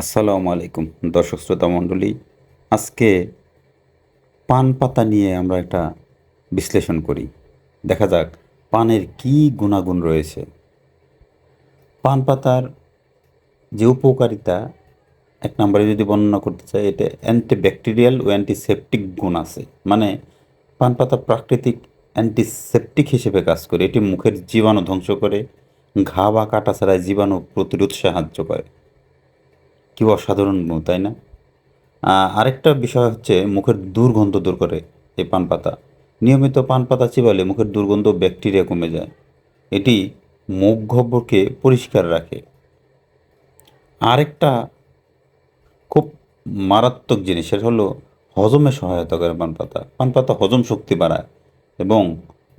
আসসালামু আলাইকুম, দর্শক শ্রোতা মণ্ডলী। আজকে পান পাতা নিয়ে আমরা একটা বিশ্লেষণ করি। দেখা যাক পানের কি গুণাগুণ রয়েছে। পান পাতার যে উপকারিতা, এক নম্বরে যদি বর্ণনা করতে চাই, এটা অ্যান্টিব্যাকটেরিয়াল ও অ্যান্টিসেপটিক গুণ আছে। মানে পান পাতা প্রাকৃতিক অ্যান্টিসেপটিক হিসেবে কাজ করে। এটি মুখের জীবাণু ধ্বংস করে, ঘা বা কাটা ছাড়াই জীবাণু প্রতিরোধ সাহায্য করে। কি অসাধারণ গুণ তাই না? আরেকটা বিষয় হচ্ছে মুখের দুর্গন্ধ দূর করে এই পান পাতা। নিয়মিত পান পাতা চিবালে মুখের দুর্গন্ধ ব্যাকটেরিয়া কমে যায়। এটি মুখ গহ্বরকে পরিষ্কার রাখে। আরেকটা খুব মারাত্মক জিনিস, সেটা হলো হজমে সহায়তা করে পান পাতা। পান পাতা হজম শক্তি বাড়ায় এবং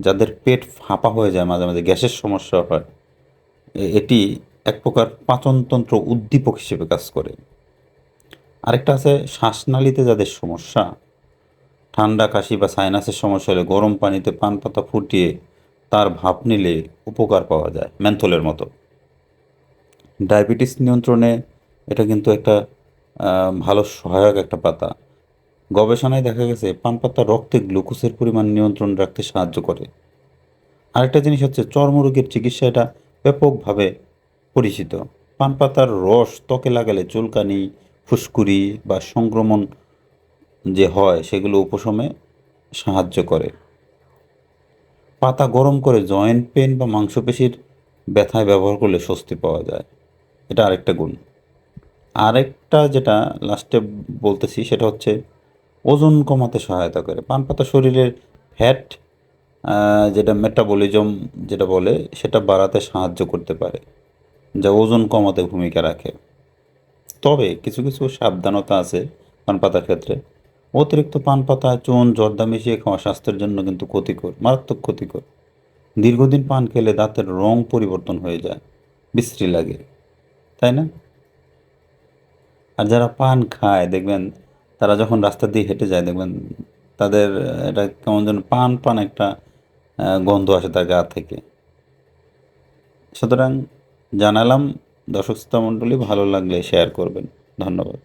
যাদের পেট ফাঁপা হয়ে যায়, মাঝে মাঝে গ্যাসের সমস্যা হয় এটি প্রকার পাচনতন্ত্র উদ্দীপক হিসেবে কাজ করে। আরেকটা আছে শ্বাসনালীতে যাদের সমস্যা, ঠান্ডা কাশি বা সাইনাসের সমস্যা হলে গরম পানিতে পান পাতা ফুটিয়ে তার ভাপ নিলে উপকার পাওয়া যায় ম্যান্থলের মতো। ডায়াবেটিস নিয়ন্ত্রণে এটা কিন্তু একটা ভালো সহায়ক একটা পাতা। গবেষণায় দেখা গেছে পান পাতা রক্তে গ্লুকোজের পরিমাণ নিয়ন্ত্রণ রাখতে সাহায্য করে। আরেকটা জিনিস হচ্ছে চর্মরোগের চিকিৎসা, এটা ব্যাপকভাবে পরিচিত। পান পাতার রস ত্বকে লাগালে চুলকানি, ফুসকুড়ি বা সংক্রমণ যে হয় সেগুলো উপশমে সাহায্য করে। পাতা গরম করে জয়েন্ট পেন বা মাংসপেশির ব্যথায় ব্যবহার করলে স্বস্তি পাওয়া যায়। এটা আরেকটা গুণ। আরেকটা যেটা লাস্টে বলতেছি সেটা হচ্ছে ওজন কমাতে সহায়তা করে। পান পাতা শরীরের ফ্যাট যেটা মেটাবলিজম যেটা বলে সেটা বাড়াতে সাহায্য করতে পারে। যা ওজন কমাতে ভূমিকা রাখে। তবে কিছু কিছু সাবধানতা আছে পান পাতার ক্ষেত্রে। অতিরিক্ত পান পাতা চুন, জর্দা মিশিয়ে খাওয়া স্বাস্থ্যের জন্য কিন্তু ক্ষতিকর, মারাত্মক ক্ষতিকর। দীর্ঘদিন পান খেলে দাঁতের রং পরিবর্তন হয়ে যায়, বিশ্রী লাগে, তাই না? আর যারা পান খায়, দেখবেন তারা যখন রাস্তা দিয়ে হেঁটে যায়, দেখবেন তাদের এটা কেমন যেন পান পান একটা গন্ধ আসে তার গা থেকে। সুতরাং জানালাম। দর্শক শ্রোতা মণ্ডলী ভালো লাগলে শেয়ার করবেন। ধন্যবাদ।